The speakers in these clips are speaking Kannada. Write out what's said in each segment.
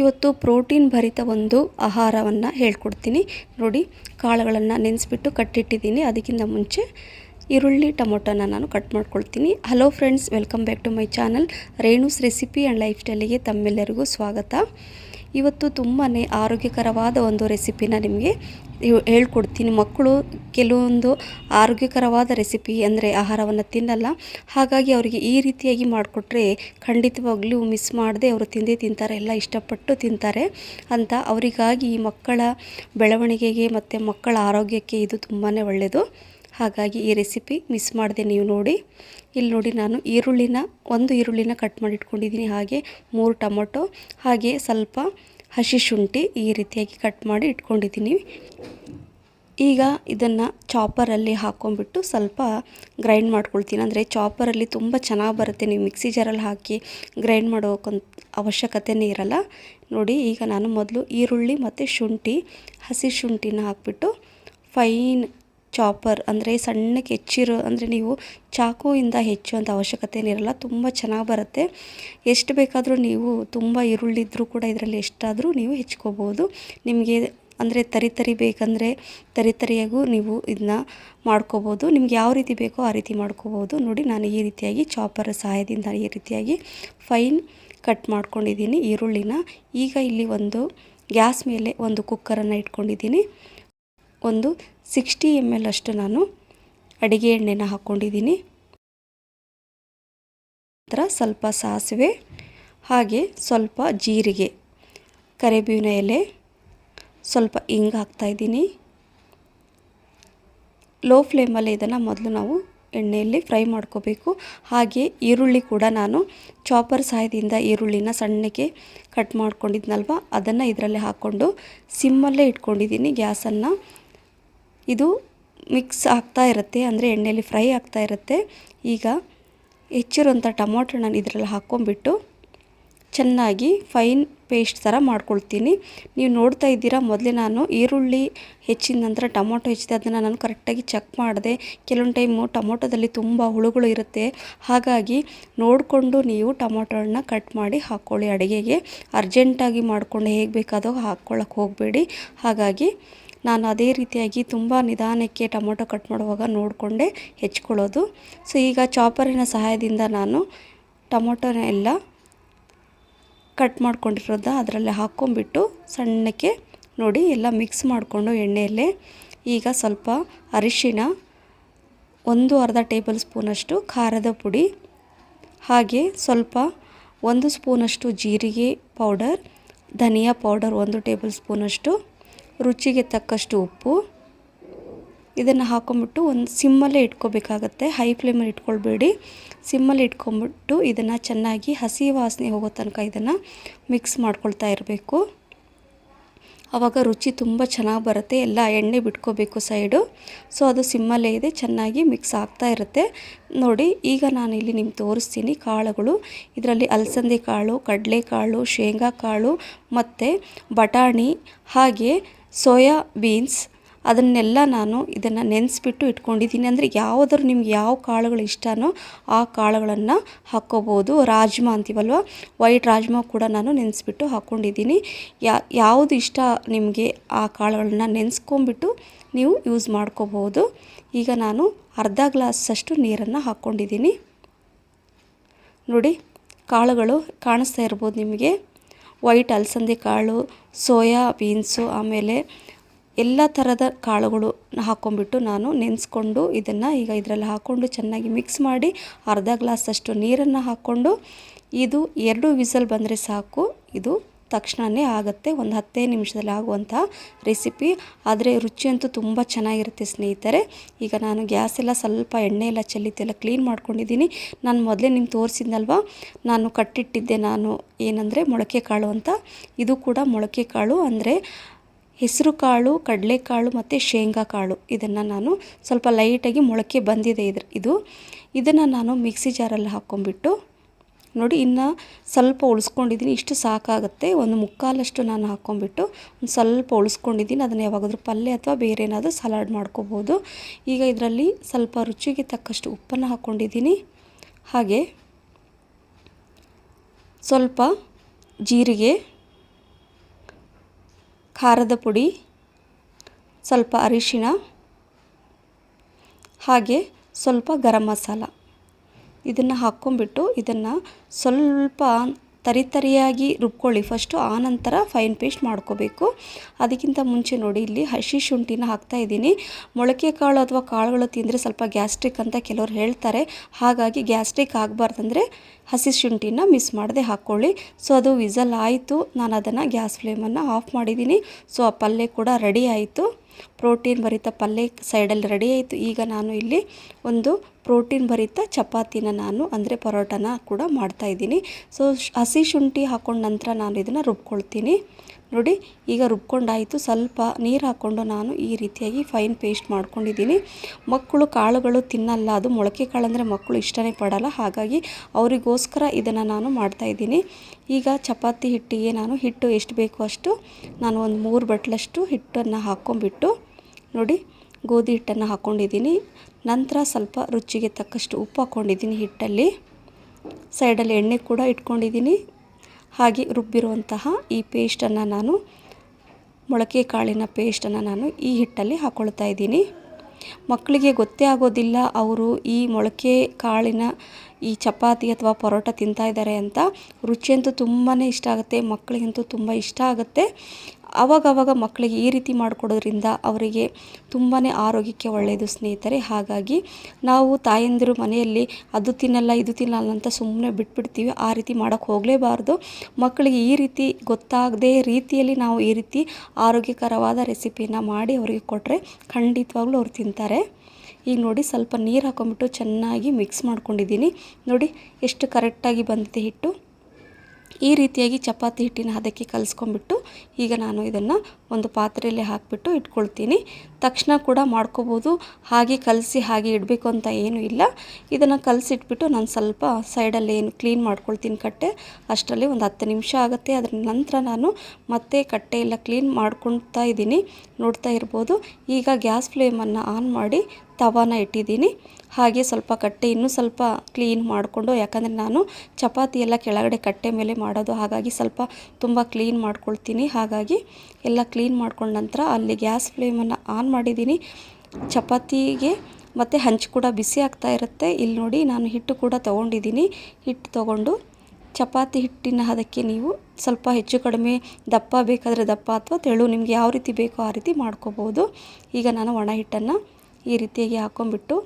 ಇವತ್ತು ಪ್ರೋಟೀನ್ ಭರಿತ ಒಂದು ಆಹಾರವನ್ನು ಹೇಳ್ಕೊಡ್ತೀನಿ. ನೋಡಿ, ಕಾಳುಗಳನ್ನು ನೆನೆಸ್ಬಿಟ್ಟು ಕಟ್ಟಿಟ್ಟಿದ್ದೀನಿ. ಅದಕ್ಕಿಂತ ಮುಂಚೆ ಈರುಳ್ಳಿ ಟೊಮೊಟೊನ ನಾನು ಕಟ್ ಮಾಡ್ಕೊಳ್ತೀನಿ. Hello friends, welcome back to my channel. Renu's recipe and life ಸ್ಟೈಲಿಗೆ ತಮ್ಮೆಲ್ಲರಿಗೂ ಸ್ವಾಗತ. ಇವತ್ತು ತುಂಬಾ ಆರೋಗ್ಯಕರವಾದ ಒಂದು ರೆಸಿಪಿನ ನಿಮಗೆ ಹೇಳ್ಕೊಡ್ತೀನಿ. ಮಕ್ಕಳು ಕೆಲವೊಂದು ಆರೋಗ್ಯಕರವಾದ ರೆಸಿಪಿ ಅಂದರೆ ಆಹಾರವನ್ನು ತಿನ್ನಲ್ಲ. ಹಾಗಾಗಿ ಅವರಿಗೆ ಈ ರೀತಿಯಾಗಿ ಮಾಡಿಕೊಟ್ರೆ ಖಂಡಿತವಾಗ್ಲೂ ಮಿಸ್ ಮಾಡದೆ ಅವರು ತಿಂದೇ ತಿಂತಾರೆ, ಎಲ್ಲ ಇಷ್ಟಪಟ್ಟು ತಿಂತಾರೆ ಅಂತ ಅವರಿಗಾಗಿ ಮಕ್ಕಳ ಬೆಳವಣಿಗೆಗೆ ಮತ್ತು ಮಕ್ಕಳ ಆರೋಗ್ಯಕ್ಕೆ ಇದು ತುಂಬಾ ಒಳ್ಳೆಯದು ಹಾಗಾಗಿ ಈ ರೆಸಿಪಿ ಮಿಸ್ ಮಾಡಿದೆ ನೀವು ನೋಡಿ. ಇಲ್ಲಿ ನೋಡಿ ನಾನು ಈರುಳ್ಳಿನ ಒಂದು ಈರುಳ್ಳಿನ ಕಟ್ ಮಾಡಿ ಇಟ್ಕೊಂಡಿದ್ದೀನಿ. ಹಾಗೆ ಮೂರು ಟೊಮೊಟೊ, ಹಾಗೆ ಸ್ವಲ್ಪ ಹಸಿ ಶುಂಠಿ ಈ ರೀತಿಯಾಗಿ ಕಟ್ ಮಾಡಿ ಇಟ್ಕೊಂಡಿದ್ದೀನಿ. ಈಗ ಇದನ್ನು ಚಾಪರಲ್ಲಿ ಹಾಕ್ಕೊಂಬಿಟ್ಟು ಸ್ವಲ್ಪ ಗ್ರೈಂಡ್ ಮಾಡ್ಕೊಳ್ತೀನಿ. ಅಂದರೆ ಚಾಪರಲ್ಲಿ ತುಂಬ ಚೆನ್ನಾಗಿ ಬರುತ್ತೆ. ನೀವು ಮಿಕ್ಸಿ ಜಾರಲ್ಲಿ ಹಾಕಿ ಗ್ರೈಂಡ್ ಮಾಡೋಕ್ಕಂತ ಅವಶ್ಯಕತೆನೇ ಇರಲ್ಲ. ನೋಡಿ, ಈಗ ನಾನು ಮೊದಲು ಈರುಳ್ಳಿ ಮತ್ತು ಶುಂಠಿ, ಹಸಿ ಶುಂಠಿನ ಹಾಕ್ಬಿಟ್ಟು ಫೈನ್ ಚಾಪರ್ ಅಂದರೆ ಸಣ್ಣಕ್ಕೆ ಹೆಚ್ಚಿರೋ ಅಂದರೆ ನೀವು ಚಾಕುವಿಂದ ಹೆಚ್ಚುವಂಥ ಅವಶ್ಯಕತೆ ಏನಿರಲ್ಲ, ತುಂಬ ಚೆನ್ನಾಗಿ ಬರುತ್ತೆ. ಎಷ್ಟು ಬೇಕಾದರೂ ನೀವು ತುಂಬ ಈರುಳ್ಳಿ ಇದ್ದರೂ ಕೂಡ ಇದರಲ್ಲಿ ಎಷ್ಟಾದರೂ ನೀವು ಹೆಚ್ಕೋಬೋದು. ನಿಮಗೆ ಅಂದರೆ ತರಿ ತರಿ ಬೇಕಂದರೆ ತರಿ ತರಿಯಾಗೂ ನೀವು ಇದನ್ನ ಮಾಡ್ಕೋಬೋದು. ನಿಮ್ಗೆ ಯಾವ ರೀತಿ ಬೇಕೋ ಆ ರೀತಿ ಮಾಡ್ಕೋಬೋದು. ನೋಡಿ, ನಾನು ಈ ರೀತಿಯಾಗಿ ಚಾಪರ್ ಸಹಾಯದಿಂದ ಈ ರೀತಿಯಾಗಿ ಫೈನ್ ಕಟ್ ಮಾಡ್ಕೊಂಡಿದ್ದೀನಿ ಈರುಳ್ಳಿನ. ಈಗ ಇಲ್ಲಿ ಒಂದು ಗ್ಯಾಸ್ ಮೇಲೆ ಒಂದು ಕುಕ್ಕರನ್ನು ಇಟ್ಕೊಂಡಿದ್ದೀನಿ. ಒಂದು ಸಿಕ್ಸ್ಟಿ ಎಂ ಎಲ್ ಅಷ್ಟು ನಾನು ಅಡಿಗೆ ಎಣ್ಣೆನ ಹಾಕ್ಕೊಂಡಿದ್ದೀನಿ. ನಂತರ ಸ್ವಲ್ಪ ಸಾಸಿವೆ, ಹಾಗೆ ಸ್ವಲ್ಪ ಜೀರಿಗೆ, ಕರಿಬೇವಿನ ಎಲೆ, ಸ್ವಲ್ಪ ಹಿಂಗೆ ಹಾಕ್ತಾಯಿದ್ದೀನಿ ಲೋ ಫ್ಲೇಮಲ್ಲಿ ಇದನ್ನು ಮೊದಲು ನಾವು ಎಣ್ಣೆಯಲ್ಲಿ ಫ್ರೈ ಮಾಡ್ಕೋಬೇಕು. ಹಾಗೆ ಈರುಳ್ಳಿ ಕೂಡ ನಾನು ಚಾಪರ್ ಸಹಾಯದಿಂದ ಈರುಳ್ಳಿನ ಸಣ್ಣಕ್ಕೆ ಕಟ್ ಮಾಡ್ಕೊಂಡಿದ್ನಲ್ವ, ಅದನ್ನು ಇದರಲ್ಲಿ ಹಾಕ್ಕೊಂಡು ಸಿಮ್ಮಲ್ಲೇ ಇಟ್ಕೊಂಡಿದ್ದೀನಿ ಗ್ಯಾಸನ್ನು. ಇದು ಮಿಕ್ಸ್ ಆಗ್ತಾ ಇರುತ್ತೆ, ಅಂದರೆ ಎಣ್ಣೆಯಲ್ಲಿ ಫ್ರೈ ಆಗ್ತಾ ಇರುತ್ತೆ. ಈಗ ಹೆಚ್ಚಿರುವಂಥ ಟೊಮೊಟೊ ನಾನು ಇದರಲ್ಲಿ ಹಾಕ್ಕೊಂಬಿಟ್ಟು ಚೆನ್ನಾಗಿ ಫೈನ್ ಪೇಸ್ಟ್ ಥರ ಮಾಡ್ಕೊಳ್ತೀನಿ. ನೀವು ನೋಡ್ತಾ ಇದ್ದೀರಾ, ಮೊದಲೇ ನಾನು ಈರುಳ್ಳಿ ಹೆಚ್ಚಿದ ನಂತರ ಟೊಮೊಟೊ ಹೆಚ್ಚಿದೆ, ಅದನ್ನು ನಾನು ಕರೆಕ್ಟಾಗಿ ಚೆಕ್ ಮಾಡಿದೆ. ಕೆಲವೊಂದು ಟೈಮು ಟೊಮೊಟೊದಲ್ಲಿ ತುಂಬ ಹುಳುಗಳು ಇರುತ್ತೆ. ಹಾಗಾಗಿ ನೋಡಿಕೊಂಡು ನೀವು ಟೊಮೊಟೊಗಳನ್ನ ಕಟ್ ಮಾಡಿ ಹಾಕ್ಕೊಳ್ಳಿ ಅಡುಗೆಗೆ. ಅರ್ಜೆಂಟಾಗಿ ಮಾಡಿಕೊಂಡು ಹೇಗೆ ಬೇಕಾದಾಗ ಹಾಕ್ಕೊಳ್ಳೋಕೆ ಹೋಗಬೇಡಿ. ಹಾಗಾಗಿ ನಾನು ಅದೇ ರೀತಿಯಾಗಿ ತುಂಬ ನಿಧಾನಕ್ಕೆ ಟೊಮೊಟೊ ಕಟ್ ಮಾಡುವಾಗ ನೋಡಿಕೊಂಡೆ ಹೆಚ್ಕೊಳ್ಳೋದು. ಸೊ, ಈಗ ಚಾಪರಿನ ಸಹಾಯದಿಂದ ನಾನು ಟೊಮೊಟೊನ ಎಲ್ಲ ಕಟ್ ಮಾಡ್ಕೊಂಡಿರೋದ ಅದರಲ್ಲಿ ಹಾಕ್ಕೊಂಬಿಟ್ಟು ಸಣ್ಣಕ್ಕೆ ನೋಡಿ ಎಲ್ಲ ಮಿಕ್ಸ್ ಮಾಡಿಕೊಂಡು ಎಣ್ಣೆಯಲ್ಲೇ ಈಗ ಸ್ವಲ್ಪ ಅರಿಶಿನ ಒಂದು ಅರ್ಧ ಟೇಬಲ್ ಸ್ಪೂನಷ್ಟು ಖಾರದ ಪುಡಿ, ಹಾಗೆ ಸ್ವಲ್ಪ ಒಂದು ಸ್ಪೂನಷ್ಟು ಜೀರಿಗೆ ಪೌಡರ್, ಧನಿಯಾ ಪೌಡರ್ ಒಂದು ಟೇಬಲ್ ಸ್ಪೂನಷ್ಟು ರುಚಿಗೆ ತಕ್ಕಷ್ಟು ಉಪ್ಪು. ಇದನ್ನು ಹಾಕೊಂಬಿಟ್ಟು ಒಂದು ಸಿಮ್ಮಲ್ಲೇ ಇಟ್ಕೋಬೇಕಾಗತ್ತೆ. ಹೈ ಫ್ಲೇಮಲ್ಲಿ ಇಟ್ಕೊಳ್ಬೇಡಿ. ಸಿಮ್ಮಲ್ಲಿ ಇಟ್ಕೊಂಬಿಟ್ಟು ಇದನ್ನು ಚೆನ್ನಾಗಿ ಹಸಿ ವಾಸನೆ ಹೋಗೋ ತನಕ ಇದನ್ನು ಮಿಕ್ಸ್ ಮಾಡ್ಕೊಳ್ತಾ ಇರಬೇಕು. ಆವಾಗ ರುಚಿ ತುಂಬ ಚೆನ್ನಾಗಿ ಬರುತ್ತೆ. ಎಲ್ಲ ಎಣ್ಣೆ ಬಿಟ್ಕೋಬೇಕು ಸೈಡು. ಸೊ ಅದು ಸಿಮ್ಮಲ್ಲೇ ಇದೆ, ಚೆನ್ನಾಗಿ ಮಿಕ್ಸ್ ಆಗ್ತಾ ಇರುತ್ತೆ. ನೋಡಿ, ಈಗ ನಾನು ಇಲ್ಲಿ ನಿಮ್ಗೆ ತೋರಿಸ್ತೀನಿ ಕಾಳುಗಳು. ಇದರಲ್ಲಿ ಅಲಸಂದೆ ಕಾಳು, ಕಡಲೆಕಾಳು ಶೇಂಗಾ ಕಾಳು ಮತ್ತು ಬಟಾಣಿ, ಹಾಗೆ ಸೋಯಾ ಬೀನ್ಸ್ ಅದನ್ನೆಲ್ಲ ನಾನು ಇದನ್ನು ನೆನೆಸ್ಬಿಟ್ಟು ಇಟ್ಕೊಂಡಿದ್ದೀನಿ. ಅಂದರೆ ಯಾವುದಾದ್ರು ನಿಮ್ಗೆ ಯಾವ ಕಾಳುಗಳು ಇಷ್ಟನೋ ಆ ಕಾಳುಗಳನ್ನು ಹಾಕ್ಕೋಬೋದು. ರಾಜ್ಮಾ ಅಂತೀವಲ್ವ? ವೈಟ್ ರಾಜ್ಮಾ ಕೂಡ ನಾನು ನೆನೆಸ್ಬಿಟ್ಟು ಹಾಕ್ಕೊಂಡಿದ್ದೀನಿ. ಯಾವುದು ಇಷ್ಟ ನಿಮಗೆ ಆ ಕಾಳುಗಳನ್ನ ನೆನೆಸ್ಕೊಂಬಿಟ್ಟು ನೀವು ಯೂಸ್ ಮಾಡ್ಕೋಬೋದು. ಈಗ ನಾನು ಅರ್ಧ ಗ್ಲಾಸಷ್ಟು ನೀರನ್ನು ಹಾಕ್ಕೊಂಡಿದ್ದೀನಿ. ನೋಡಿ, ಕಾಳುಗಳು ಕಾಣಿಸ್ತಾ ಇರ್ಬೋದು ನಿಮಗೆ. ವೈಟ್ ಅಲಸಂದೆ ಕಾಳು, ಸೋಯಾ ಬೀನ್ಸು ಆಮೇಲೆ ಎಲ್ಲ ಥರದ ಕಾಳುಗಳು ಹಾಕ್ಕೊಂಬಿಟ್ಟು ನಾನು ನೆನೆಸ್ಕೊಂಡು ಇದನ್ನು ಈಗ ಇದರಲ್ಲಿ ಹಾಕ್ಕೊಂಡು ಚೆನ್ನಾಗಿ ಮಿಕ್ಸ್ ಮಾಡಿ ಅರ್ಧ ಗ್ಲಾಸಷ್ಟು ನೀರನ್ನು ಹಾಕ್ಕೊಂಡು ಇದು ಎರಡು ವಿಸಲ್ ಬಂದರೆ ಸಾಕು. ಇದು ತಕ್ಷಣವೇ ಆಗುತ್ತೆ. ಒಂದು ಹತ್ತೇ ನಿಮಿಷದಲ್ಲಿ ಆಗುವಂಥ ರೆಸಿಪಿ ಆದರೆ ರುಚಿಯಂತೂ ತುಂಬ ಚೆನ್ನಾಗಿರುತ್ತೆ ಸ್ನೇಹಿತರೆ. ಈಗ ನಾನು ಗ್ಯಾಸ್ ಎಲ್ಲ ಸ್ವಲ್ಪ ಎಣ್ಣೆ ಎಲ್ಲ ಚೆಲ್ಲಿದ್ದೆಲ್ಲ ಕ್ಲೀನ್ ಮಾಡ್ಕೊಂಡಿದ್ದೀನಿ. ನಾನು ಮೊದಲೇ ನಿಮ್ಗೆ ತೋರಿಸಿದ್ನಲ್ವ? ನಾನು ಕಟ್ಟಿಟ್ಟಿದ್ದೆ ನಾನು ಏನಂದರೆ ಮೊಳಕೆ ಕಾಳು ಅಂತ. ಇದು ಕೂಡ ಮೊಳಕೆ ಕಾಳು ಅಂದರೆ ಹೆಸರು ಕಾಳು ಕಡಲೆಕಾಳು ಮತ್ತು ಶೇಂಗಾ ಕಾಳು. ಇದನ್ನು ನಾನು ಸ್ವಲ್ಪ ಲೈಟಾಗಿ ಮೊಳಕೆ ಬಂದಿದೆ ಇದ್ರ, ಇದು. ಇದನ್ನು ನಾನು ಮಿಕ್ಸಿ ಜಾರಲ್ಲಿ ಹಾಕ್ಕೊಂಬಿಟ್ಟು ನೋಡಿ ಇನ್ನು ಸ್ವಲ್ಪ ಉಳಿಸ್ಕೊಂಡಿದ್ದೀನಿ ಇಷ್ಟು ಸಾಕಾಗುತ್ತೆ. ಒಂದು ಮುಕ್ಕಾಲಷ್ಟು ನಾನು ಹಾಕ್ಕೊಂಬಿಟ್ಟು ಒಂದು ಸ್ವಲ್ಪ ಉಳಿಸ್ಕೊಂಡಿದ್ದೀನಿ ಅದನ್ನು ಯಾವಾಗಾದ್ರೂ ಪಲ್ಯ ಅಥವಾ ಬೇರೆ ಏನಾದರೂ ಸಲಾಡ್ ಮಾಡ್ಕೋಬೋದು. ಈಗ ಇದರಲ್ಲಿ ಸ್ವಲ್ಪ ರುಚಿಗೆ ತಕ್ಕಷ್ಟು ಉಪ್ಪನ್ನು ಹಾಕ್ಕೊಂಡಿದ್ದೀನಿ ಹಾಗೆ ಸ್ವಲ್ಪ ಜೀರಿಗೆ ಖಾರದ ಪುಡಿ ಸ್ವಲ್ಪ ಅರಿಶಿಣ ಹಾಗೆ ಸ್ವಲ್ಪ ಗರಂ ಮಸಾಲ. ಇದನ್ನು ಹಾಕ್ಕೊಂಬಿಟ್ಟು ಇದನ್ನು ಸ್ವಲ್ಪ ತರಿತರಿಯಾಗಿ ರುಬ್ಕೊಳ್ಳಿ. ಫಸ್ಟು ಆನಂತರ ಫೈನ್ ಪೇಸ್ಟ್ ಮಾಡ್ಕೋಬೇಕು. ಅದಕ್ಕಿಂತ ಮುಂಚೆ ನೋಡಿ, ಇಲ್ಲಿ ಹಸಿ ಶುಂಠಿನ ಹಾಕ್ತಾ ಇದ್ದೀನಿ. ಮೊಳಕೆ ಕಾಳು ಅಥವಾ ಕಾಳುಗಳು ತಿಂದರೆ ಸ್ವಲ್ಪ ಗ್ಯಾಸ್ಟ್ರಿಕ್ ಅಂತ ಕೆಲವರು ಹೇಳ್ತಾರೆ. ಹಾಗಾಗಿ ಗ್ಯಾಸ್ಟ್ರಿಕ್ ಆಗಬಾರ್ದಂದ್ರೆ ಹಸಿ ಶುಂಠಿನ ಮಿಸ್ ಮಾಡದೆ ಹಾಕ್ಕೊಳ್ಳಿ ಸೊ ಅದು ವಿಸಲ್ ಆಯಿತು. ನಾನು ಅದನ್ನು ಗ್ಯಾಸ್ ಫ್ಲೇಮನ್ನು ಆಫ್ ಮಾಡಿದ್ದೀನಿ. ಸೊ ಆ ಪಲ್ಯ ಕೂಡ ರೆಡಿ ಆಯಿತು. ಪ್ರೋಟೀನ್ ಭರಿತ ಪಲ್ಯ ಸೈಡಲ್ಲಿ ರೆಡಿ ಆಯಿತು. ಈಗ ನಾನು ಇಲ್ಲಿ ಒಂದು ಪ್ರೋಟೀನ್ ಭರಿತ ಚಪಾತಿನ ನಾನು, ಅಂದರೆ ಪರೋಟನ ಕೂಡ ಮಾಡ್ತಾಯಿದ್ದೀನಿ ಸೊ ಹಸಿ ಶುಂಠಿ ಹಾಕೊಂಡ ನಂತರ ನಾನು ಇದನ್ನು ರುಬ್ಕೊಳ್ತೀನಿ. ನೋಡಿ, ಈಗ ರುಬ್ಕೊಂಡಾಯಿತು. ಸ್ವಲ್ಪ ನೀರು ಹಾಕ್ಕೊಂಡು ನಾನು ಈ ರೀತಿಯಾಗಿ ಫೈನ್ ಪೇಸ್ಟ್ ಮಾಡ್ಕೊಂಡಿದ್ದೀನಿ. ಮಕ್ಕಳು ಕಾಳುಗಳು ತಿನ್ನಲ್ಲ, ಅದು ಮೊಳಕೆ ಕಾಳು ಅಂದರೆ ಮಕ್ಕಳು ಇಷ್ಟನೇ ಪಡಲ್ಲ. ಹಾಗಾಗಿ ಅವರಿಗೋಸ್ಕರ ಇದನ್ನು ನಾನು ಮಾಡ್ತಾಯಿದ್ದೀನಿ ಈಗ ಚಪಾತಿ ಹಿಟ್ಟಿಗೆ ನಾನು ಹಿಟ್ಟು ಎಷ್ಟು ಬೇಕು ಅಷ್ಟು ನಾನು ಒಂದು ಮೂರು ಬಟ್ಲಷ್ಟು ಹಿಟ್ಟನ್ನು ಹಾಕ್ಕೊಂಬಿಟ್ಟು ನೋಡಿ ಗೋಧಿ ಹಿಟ್ಟನ್ನು ಹಾಕ್ಕೊಂಡಿದ್ದೀನಿ. ನಂತರ ಸ್ವಲ್ಪ ರುಚಿಗೆ ತಕ್ಕಷ್ಟು ಉಪ್ಪು ಹಾಕ್ಕೊಂಡಿದ್ದೀನಿ ಹಿಟ್ಟಲ್ಲಿ. ಸೈಡಲ್ಲಿ ಎಣ್ಣೆ ಕೂಡ ಇಟ್ಕೊಂಡಿದ್ದೀನಿ. ಹಾಗೆ ರುಬ್ಬಿರುವಂತಹ ಈ ಪೇಸ್ಟನ್ನು ನಾನು, ಮೊಳಕೆ ಕಾಳಿನ ಪೇಸ್ಟನ್ನು ನಾನು ಈ ಹಿಟ್ಟಲ್ಲಿ ಹಾಕ್ಕೊಳ್ತಾ ಇದ್ದೀನಿ. ಮಕ್ಕಳಿಗೆ ಗೊತ್ತೇ ಆಗೋದಿಲ್ಲ ಅವರು ಈ ಮೊಳಕೆ ಕಾಳಿನ ಈ ಚಪಾತಿ ಅಥವಾ ಪರೋಟ ತಿಂತಾ ಇದ್ದಾರೆ ಅಂತ. ರುಚಿಯಂತೂ ತುಂಬಾ ಇಷ್ಟ ಆಗುತ್ತೆ, ಮಕ್ಕಳಿಗಂತೂ ತುಂಬ ಇಷ್ಟ ಆಗುತ್ತೆ. ಆವಾಗವಾಗ ಮಕ್ಕಳಿಗೆ ಈ ರೀತಿ ಮಾಡಿಕೊಡೋದ್ರಿಂದ ಅವರಿಗೆ ತುಂಬಾ ಆರೋಗ್ಯಕ್ಕೆ ಒಳ್ಳೆಯದು ಸ್ನೇಹಿತರೆ. ಹಾಗಾಗಿ ನಾವು ತಾಯಂದಿರು ಮನೆಯಲ್ಲಿ ಅದು ತಿನ್ನಲ್ಲ, ಇದು ತಿನ್ನಲ್ಲ ಅಂತ ಸುಮ್ಮನೆ ಬಿಟ್ಬಿಡ್ತೀವಿ. ಆ ರೀತಿ ಮಾಡೋಕ್ಕೆ ಹೋಗಲೇಬಾರ್ದು. ಮಕ್ಕಳಿಗೆ ಈ ರೀತಿ ಗೊತ್ತಾಗದೇ ರೀತಿಯಲ್ಲಿ ನಾವು ಈ ರೀತಿ ಆರೋಗ್ಯಕರವಾದ ರೆಸಿಪಿನ ಮಾಡಿ ಅವರಿಗೆ ಕೊಟ್ಟರೆ ಖಂಡಿತವಾಗ್ಲೂ ಅವ್ರು ತಿಂತಾರೆ. ಈಗ ನೋಡಿ ಸ್ವಲ್ಪ ನೀರು ಹಾಕೊಂಬಿಟ್ಟು ಚೆನ್ನಾಗಿ ಮಿಕ್ಸ್ ಮಾಡ್ಕೊಂಡಿದ್ದೀನಿ. ನೋಡಿ ಎಷ್ಟು ಕರೆಕ್ಟಾಗಿ ಬಂದಿದೆ ಹಿಟ್ಟು. ಈ ರೀತಿಯಾಗಿ ಚಪಾತಿ ಹಿಟ್ಟಿನ ಹದಕ್ಕೆ ಕಲಿಸ್ಕೊಂಬಿಟ್ಟು ಈಗ ನಾನು ಇದನ್ನು ಒಂದು ಪಾತ್ರೆಯಲ್ಲಿ ಹಾಕಿಬಿಟ್ಟು ಇಟ್ಕೊಳ್ತೀನಿ. ತಕ್ಷಣ ಕೂಡ ಮಾಡ್ಕೋಬೋದು. ಹಾಗೆ ಕಲಸಿ ಹಾಗೆ ಇಡಬೇಕು ಅಂತ ಏನೂ ಇಲ್ಲ. ಇದನ್ನು ಕಲಸಿಟ್ಬಿಟ್ಟು ನಾನು ಸ್ವಲ್ಪ ಸೈಡಲ್ಲಿ ಏನು ಕ್ಲೀನ್ ಮಾಡ್ಕೊಳ್ತೀನಿ ಕಟ್ಟೆ. ಅಷ್ಟರಲ್ಲಿ ಒಂದು ಹತ್ತು ನಿಮಿಷ ಆಗುತ್ತೆ. ಅದರ ನಂತರ ನಾನು ಮತ್ತೆ ಕಟ್ಟೆ ಎಲ್ಲ ಕ್ಲೀನ್ ಮಾಡ್ಕೊಳ್ತಾ ಇದ್ದೀನಿ. ನೋಡ್ತಾ ಇರ್ಬೋದು. ಈಗ ಗ್ಯಾಸ್ ಫ್ಲೇಮನ್ನು ಆನ್ ಮಾಡಿ ತವಾನ ಇಟ್ಟಿದ್ದೀನಿ. ಹಾಗೆ ಸ್ವಲ್ಪ ಕಟ್ಟೆ ಇನ್ನೂ ಸ್ವಲ್ಪ ಕ್ಲೀನ್ ಮಾಡಿಕೊಂಡು, ಯಾಕಂದರೆ ನಾನು ಚಪಾತಿ ಎಲ್ಲ ಕೆಳಗಡೆ ಕಟ್ಟೆ ಮೇಲೆ ಮಾಡೋದು, ಹಾಗಾಗಿ ಸ್ವಲ್ಪ ತುಂಬ ಕ್ಲೀನ್ ಮಾಡ್ಕೊಳ್ತೀನಿ. ಹಾಗಾಗಿ ಎಲ್ಲ ಕ್ಲೀನ್ ಮಾಡ್ಕೊಂಡ ನಂತರ ಅಲ್ಲಿ ಗ್ಯಾಸ್ ಫ್ಲೇಮನ್ನು ಆನ್ ಮಾಡಿದ್ದೀನಿ. ಚಪಾತಿಗೆ ಮತ್ತು ಹಂಚು ಕೂಡ ಬಿಸಿ ಆಗ್ತಾ ಇರುತ್ತೆ. ಇಲ್ಲಿ ನೋಡಿ ನಾನು ಹಿಟ್ಟು ಕೂಡ ತೊಗೊಂಡಿದ್ದೀನಿ. ಹಿಟ್ಟು ತೊಗೊಂಡು ಚಪಾತಿ ಹಿಟ್ಟಿನ ಹದಕ್ಕೆ ನೀವು ಸ್ವಲ್ಪ ಹೆಚ್ಚು ಕಡಿಮೆ ದಪ್ಪ ಬೇಕಾದರೆ ದಪ್ಪ ಅಥವಾ ತೆಳು ನಿಮಗೆ ಯಾವ ರೀತಿ ಬೇಕೋ ಆ ರೀತಿ ಮಾಡ್ಕೋಬೋದು. ಈಗ ನಾನು ಒಣ ಹಿಟ್ಟನ್ನು ಈ ರೀತಿಯಾಗಿ ಹಾಕ್ಕೊಂಬಿಟ್ಟು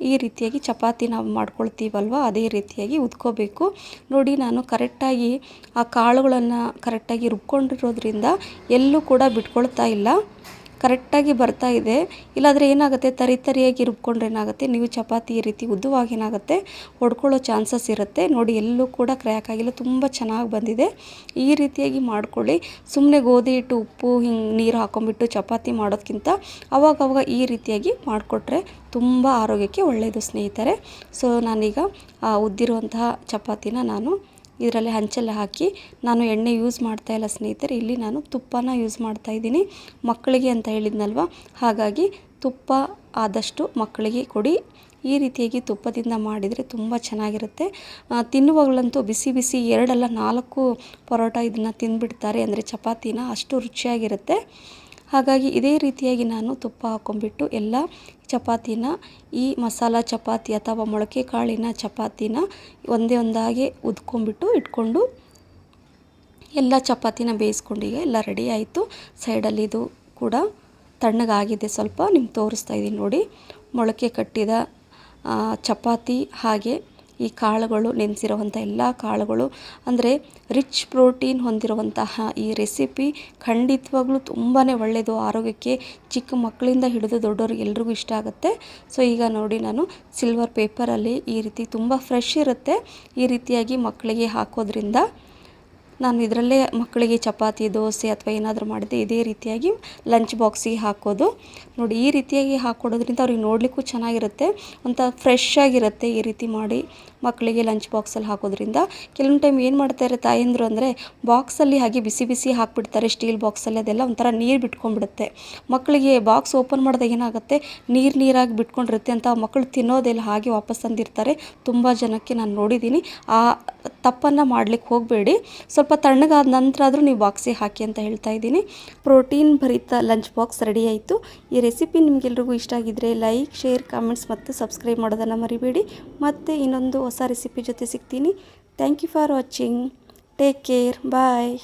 ಈ ರೀತಿಯಾಗಿ ಚಪಾತಿ ನಾವು ಮಾಡ್ಕೊಳ್ತೀವಲ್ವ? ಅದೇ ರೀತಿಯಾಗಿ ಉದ್ಕೋಬೇಕು. ನೋಡಿ, ನಾನು ಕರೆಕ್ಟಾಗಿ ಆ ಕಾಳುಗಳನ್ನು ಕರೆಕ್ಟಾಗಿ ರುಬ್ಕೊಂಡಿರೋದ್ರಿಂದ ಎಲ್ಲೂ ಕೂಡ ಬಿಟ್ಕೊಳ್ತಾ ಇಲ್ಲ. ಕರೆಕ್ಟಾಗಿ ಬರ್ತಾ ಇದೆ. ಇಲ್ಲಾಂದರೆ ಏನಾಗುತ್ತೆ? ತರಿ ತರಿಯಾಗಿ ರುಬ್ಕೊಂಡ್ರೆ ಏನಾಗುತ್ತೆ? ನೀವು ಚಪಾತಿ ಈ ರೀತಿ ಉದ್ದುವಾಗಿ ಏನಾಗುತ್ತೆ? ಹೊಡ್ಕೊಳ್ಳೋ ಚಾನ್ಸಸ್ ಇರುತ್ತೆ. ನೋಡಿ, ಎಲ್ಲೂ ಕೂಡ ಕ್ರ್ಯಾಕ್ ಆಗಿಲ್ಲ. ತುಂಬ ಚೆನ್ನಾಗಿ ಬಂದಿದೆ. ಈ ರೀತಿಯಾಗಿ ಮಾಡ್ಕೊಳ್ಳಿ. ಸುಮ್ಮನೆ ಗೋಧಿ ಹಿಟ್ಟು, ಉಪ್ಪು, ಹಿಂಗೆ ನೀರು ಹಾಕೊಂಡ್ಬಿಟ್ಟು ಚಪಾತಿ ಮಾಡೋದಕ್ಕಿಂತ ಅವಾಗವಾಗ ಈ ರೀತಿಯಾಗಿ ಮಾಡಿಕೊಟ್ರೆ ತುಂಬ ಆರೋಗ್ಯಕ್ಕೆ ಒಳ್ಳೆಯದು ಸ್ನೇಹಿತರೆ. ಸೊ, ನಾನೀಗ ಉದ್ದಿರುವಂತಹ ಚಪಾತಿನ ನಾನು ಇದರಲ್ಲಿ ಹಂಚೆಲ್ಲ ಹಾಕಿ ನಾನು ಎಣ್ಣೆ ಯೂಸ್ ಮಾಡ್ತಾ ಇಲ್ಲ ಸ್ನೇಹಿತರೆ, ಇಲ್ಲಿ ನಾನು ತುಪ್ಪನ ಯೂಸ್ ಮಾಡ್ತಾ ಇದ್ದೀನಿ. ಮಕ್ಕಳಿಗೆ ಅಂತ ಹೇಳಿದ್ನಲ್ವ? ಹಾಗಾಗಿ ತುಪ್ಪ ಆದಷ್ಟು ಮಕ್ಕಳಿಗೆ ಕೊಡಿ. ಈ ರೀತಿಯಾಗಿ ತುಪ್ಪದಿಂದ ಮಾಡಿದರೆ ತುಂಬ ಚೆನ್ನಾಗಿರುತ್ತೆ. ತಿನ್ನುವಾಗಲಂತೂ ಬಿಸಿ ಬಿಸಿ ಎರಡಲ್ಲ ನಾಲ್ಕು ಪರೋಟ ಇದನ್ನು ತಿಂದುಬಿಡ್ತಾರೆ ಅಂದರೆ ಚಪಾತಿನ ಅಷ್ಟು ರುಚಿಯಾಗಿರುತ್ತೆ. ಹಾಗಾಗಿ ಇದೇ ರೀತಿಯಾಗಿ ನಾನು ತುಪ್ಪ ಹಾಕ್ಕೊಂಡ್ಬಿಟ್ಟು ಎಲ್ಲ ಚಪಾತಿನ, ಈ ಮಸಾಲ ಚಪಾತಿ ಅಥವಾ ಮೊಳಕೆ ಕಾಳಿನ ಚಪಾತಿನ ಒಂದೇ ಒಂದಾಗಿ ಉದ್ಕೊಂಡ್ಬಿಟ್ಟು ಇಟ್ಕೊಂಡು ಎಲ್ಲ ಚಪಾತಿನ ಬೇಯಿಸ್ಕೊಂಡು ಈಗ ಎಲ್ಲ ರೆಡಿ ಆಯಿತು. ಸೈಡಲ್ಲಿ ಇದು ಕೂಡ ತಣ್ಣಗಾಗಿದೆ ಸ್ವಲ್ಪ, ನಿಮ್ಗೆ ತೋರಿಸ್ತಾ ಇದ್ದೀನಿ ನೋಡಿ. ಮೊಳಕೆ ಕಟ್ಟಿದ ಚಪಾತಿ ಹಾಗೆ ಈ ಕಾಳುಗಳು ನೆನೆಸಿರುವಂಥ ಎಲ್ಲ ಕಾಳುಗಳು, ಅಂದರೆ ರಿಚ್ ಪ್ರೋಟೀನ್ ಹೊಂದಿರುವಂತಹ ಈ ರೆಸಿಪಿ ಖಂಡಿತವಾಗ್ಲೂ ತುಂಬಾ ಒಳ್ಳೆಯದು ಆರೋಗ್ಯಕ್ಕೆ ಚಿಕ್ಕ ಮಕ್ಕಳಿಂದ ಹಿಡಿದು ದೊಡ್ಡವ್ರಿಗೆ ಎಲ್ರಿಗೂ ಇಷ್ಟ ಆಗುತ್ತೆ. ಸೊ ಈಗ ನೋಡಿ ನಾನು ಸಿಲ್ವರ್ ಪೇಪರಲ್ಲಿ ಈ ರೀತಿ ತುಂಬ ಫ್ರೆಶ್ ಇರುತ್ತೆ. ಈ ರೀತಿಯಾಗಿ ಮಕ್ಕಳಿಗೆ ಹಾಕೋದ್ರಿಂದ ನಾನು ಇದರಲ್ಲೇ ಮಕ್ಕಳಿಗೆ ಚಪಾತಿ, ದೋಸೆ ಅಥವಾ ಏನಾದರೂ ಮಾಡಿದೆ ಇದೇ ರೀತಿಯಾಗಿ ಲಂಚ್ ಬಾಕ್ಸಿಗೆ ಹಾಕೋದು. ನೋಡಿ, ಈ ರೀತಿಯಾಗಿ ಹಾಕ್ಕೊಡೋದ್ರಿಂದ ಅವ್ರಿಗೆ ನೋಡಲಿಕ್ಕೂ ಚೆನ್ನಾಗಿರುತ್ತೆ. ಒಂಥರ ಫ್ರೆಶ್ ಆಗಿರುತ್ತೆ ಈ ರೀತಿ ಮಾಡಿ ಮಕ್ಕಳಿಗೆ ಲಂಚ್ ಬಾಕ್ಸಲ್ಲಿ ಹಾಕೋದ್ರಿಂದ. ಕೆಲವೊಂದು ಟೈಮ್ ಏನು ಮಾಡ್ತಾರೆ ತಾಯಂದರು ಅಂದರೆ ಬಾಕ್ಸಲ್ಲಿ ಹಾಗೆ ಬಿಸಿ ಬಿಸಿ ಹಾಕಿಬಿಡ್ತಾರೆ ಸ್ಟೀಲ್ ಬಾಕ್ಸಲ್ಲಿ ಅದೆಲ್ಲ ಒಂಥರ ನೀರು ಬಿಟ್ಕೊಂಡ್ಬಿಡುತ್ತೆ. ಮಕ್ಕಳಿಗೆ ಬಾಕ್ಸ್ ಓಪನ್ ಮಾಡಿದಾಗ ಏನಾಗುತ್ತೆ, ನೀರು ನೀರಾಗಿ ಬಿಟ್ಕೊಂಡಿರುತ್ತೆ ಅಂತ ಮಕ್ಕಳು ತಿನ್ನೋದೆಲ್ಲ ಹಾಗೆ ವಾಪಸ್ ತಂದಿರ್ತಾರೆ. ತುಂಬ ಜನಕ್ಕೆ ನಾನು ನೋಡಿದ್ದೀನಿ. ಆ ತಪ್ಪನ್ನು ಮಾಡಲಿಕ್ಕೆ ಹೋಗಬೇಡಿ. ಸ್ವಲ್ಪ ಸ್ವಲ್ಪ ತಣ್ಣಗಾದ ನಂತರ ಆದರೂ ನೀವು ಬಾಕ್ಸಿಗೆ ಹಾಕಿ ಅಂತ ಹೇಳ್ತಾ ಇದ್ದೀನಿ. ಪ್ರೋಟೀನ್ ಭರಿತ ಲಂಚ್ ಬಾಕ್ಸ್ ರೆಡಿ ಆಯಿತು. ಈ ರೆಸಿಪಿ ನಿಮಗೆಲ್ರಿಗೂ ಇಷ್ಟ ಆಗಿದ್ದರೆ ಲೈಕ್, ಶೇರ್, ಕಾಮೆಂಟ್ಸ್ ಮತ್ತು ಸಬ್ಸ್ಕ್ರೈಬ್ ಮಾಡೋದನ್ನು ಮರಿಬೇಡಿ. ಮತ್ತು ಇನ್ನೊಂದು ಹೊಸ ರೆಸಿಪಿ ಜೊತೆ ಸಿಗ್ತೀನಿ. Thank you for watching take care bye